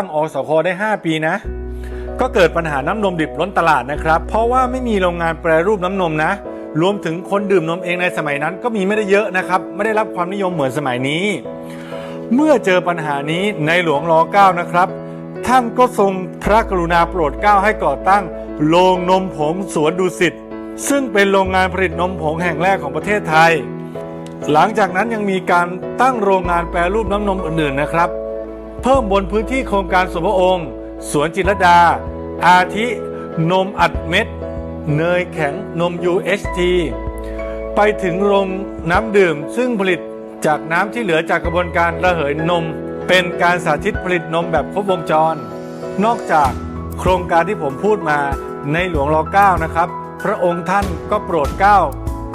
ตั้งอสคได้ 5 ปีนะ ก็เกิดปัญหาน้ำนมดิบล้นตลาดนะครับ เพราะว่าไม่มีโรงงานแปรรูปน้ำนมนะ รวมถึงคนดื่มนมเองในสมัยนั้น ก็มีไม่ได้เยอะนะครับ ไม่ได้รับความนิยมเหมือนสมัยนี้ เมื่อเจอปัญหานี้ในหลวงรอ9นะครับ ท่านก็ทรงพระกรุณาโปรดเกล้าให้ก่อตั้งโรงนมผงสวนดุสิตซึ่งเป็นโรงงานผลิตนมผงแห่งแรกของประเทศไทย หลังจากนั้นยังมีการตั้งโรงงานแปรรูปน้ำนมอื่นๆนะครับ เพิ่มบนพื้นที่โครงการสวนพระองค์ สวนจิรดา อาทินมอัดเม็ด เนยแข็งนม UHT ไปถึงโรงน้ำดื่มซึ่งผลิตจากน้ำที่เหลือจากกระบวนการระเหยนม เป็นการสาธิตผลิตนมแบบครบวงจร นอกจากโครงการที่ผมพูดมาในหลวงรอ9นะครับ พระองค์ท่านก็โปรดเกล้า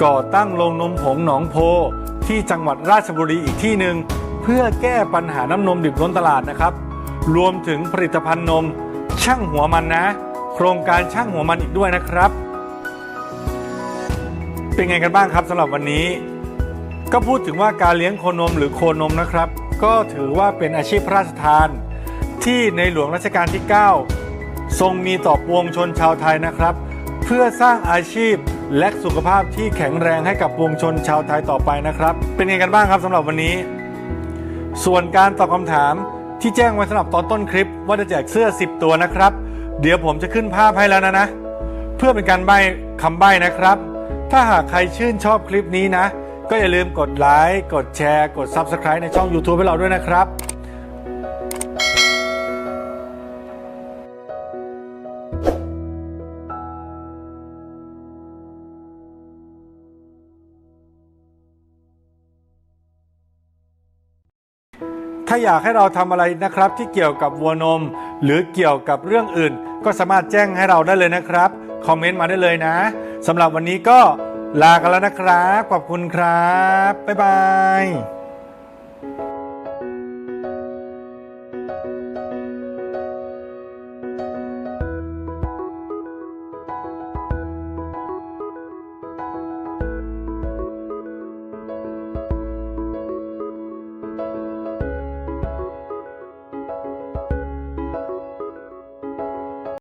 ก่อตั้งโรงนมผงหนองโพ ที่จังหวัดราชบุรีอีกที่หนึ่ง เพื่อแก้ปัญหาน้ำนมดิบล้นตลาดนะครับ รวมถึงผลิตภัณฑ์นม ช่างหัวมันนะ โครงการช่างหัวมันอีกด้วยนะครับ เป็นไงกันบ้างครับสำหรับวันนี้ ก็พูดถึงว่าการเลี้ยงโคนมหรือโคนมนะครับ ก็ถือว่าเป็นอาชีพพระราชทาน ที่ในหลวงรัชกาลที่ 9 ทรงมีต่อปวงชนชาวไทยนะครับ เพื่อสร้างอาชีพและสุขภาพที่แข็งแรงให้กับปวงชนชาวไทยต่อไปนะครับ เป็นไงกันบ้างครับสำหรับวันนี้ ส่วนการตอบคำถามที่แจ้งไว้สำหรับตอนต้นคลิป ว่าจะแจกเสื้อ 10 ตัวนะครับ เดี๋ยวผมจะขึ้นภาพให้แล้วนะนะ เพื่อเป็นการใบ้คำใบ้นะครับ ถ้าหากใครชื่นชอบคลิปนี้นะ ก็อย่าลืมกดไลค์กดแชร์ กด Subscribe ในช่อง YouTube ให้เราด้วยนะครับาอยากให้เราทำอะไรนะครับ ที่เกี่ยวกับวัวนม หรือเกี่ยวกับเรื่องอื่น ก็สามารถแจ้งให้เราได้เลยนะครับ คอมเมนต์มาได้เลยนะสำหรับวันนี้ก็ลากันแล้วนะครับ ขอบคุณครับ บ๊ายบาย